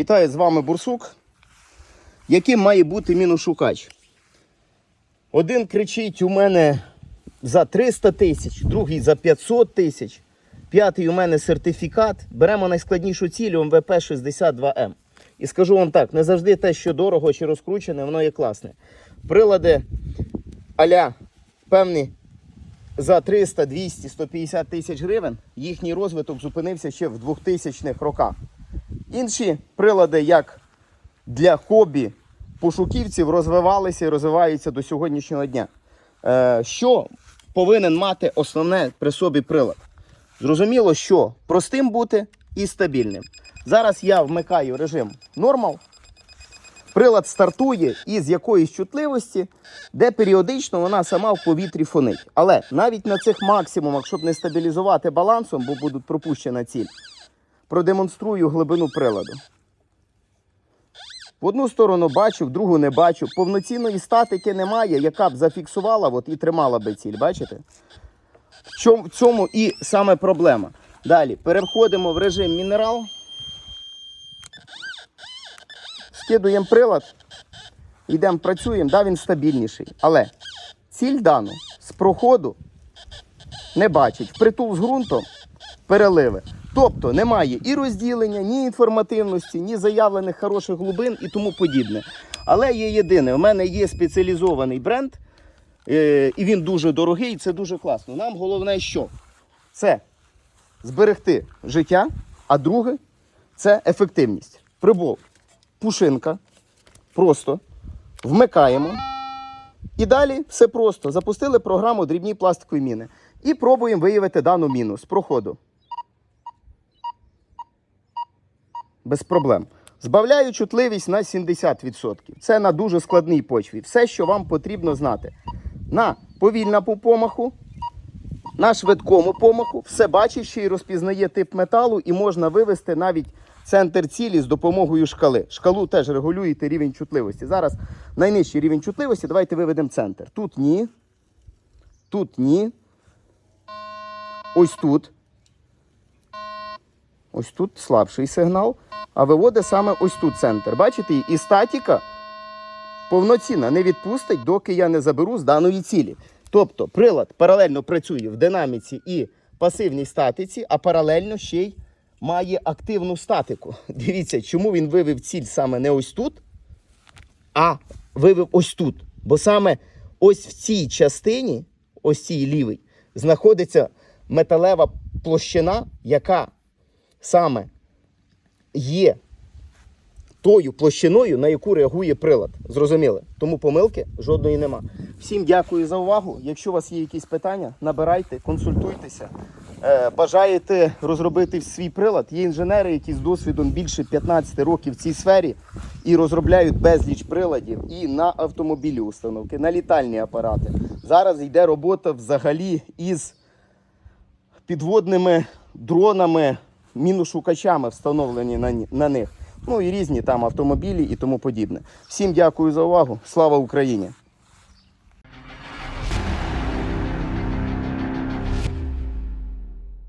Вітаю з вами Бурсук. Яким має бути міношукач? Один кричить у мене за 300 тисяч, другий за 500 тисяч. П'ятий у мене сертифікат. Беремо найскладнішу ціль МВП 62М. І скажу вам так: не завжди те, що дорого чи розкручене, воно є класне. Прилади аля певні за 300, 200, 150 тисяч гривень їхній розвиток зупинився ще в 2000-х роках. Інші прилади, як для хобі пошуківців, розвивалися і розвиваються до сьогоднішнього дня. Е, що повинен мати основне при собі прилад? Зрозуміло, що простим бути і стабільним. Зараз я вмикаю режим нормал. Прилад стартує із якоїсь чутливості, де періодично вона сама в повітрі фонить. Але навіть на цих максимумах, щоб не стабілізувати балансом, бо будуть пропущена ціль, продемонструю глибину приладу. В одну сторону бачу, в другу не бачу. Повноцінної статики немає, яка б зафіксувала от, і тримала би ціль. Бачите? В цьому і саме проблема. Далі переходимо в режим мінерал. Скидуємо прилад, йдемо працюємо, да, він стабільніший. Але ціль дану з проходу не бачить. Впритул з ґрунтом переливи. Тобто немає і розділення, ні інформативності, ні заявлених хороших глибин і тому подібне. Але є єдине, у мене є спеціалізований бренд, е, і він дуже дорогий, і це дуже класно. Нам головне, що це зберегти життя, а друге це ефективність. Прибов, пушинка, просто вмикаємо. І далі все просто. Запустили програму дрібні пластикові міни. І пробуємо виявити дану міну з проходу. Без проблем. Збавляю чутливість на 70%. Це на дуже складній почві. Все, що вам потрібно знати. На повільному помаху, на швидкому помаху, все бачить ще й розпізнає тип металу, і можна вивести навіть центр цілі з допомогою шкали. Шкалу теж регулюєте рівень чутливості. Зараз найнижчий рівень чутливості. Давайте виведемо центр. Тут ні. Тут ні. Ось тут. Ось тут слабший сигнал. А виводить саме ось тут центр. Бачите? І статіка повноцінна не відпустить, доки я не заберу з даної цілі. Тобто прилад паралельно працює в динаміці і пасивній статиці, а паралельно ще й має активну статику. Дивіться, чому він вивів ціль саме не ось тут, а вивів ось тут. Бо саме ось в цій частині, ось цій лівій, знаходиться металева площина, яка саме є тою площиною, на яку реагує прилад. Зрозуміли? Тому помилки жодної нема. Всім дякую за увагу. Якщо у вас є якісь питання, набирайте, консультуйтеся. Е, Бажаєте розробити свій прилад? Є інженери, які з досвідом більше 15 років в цій сфері і розробляють безліч приладів і на автомобілі установки, на літальні апарати. Зараз йде робота взагалі із підводними дронами, міношукачами встановлені на, на них. Ну і різні там автомобілі і тому подібне. Всім дякую за увагу. Слава Україні!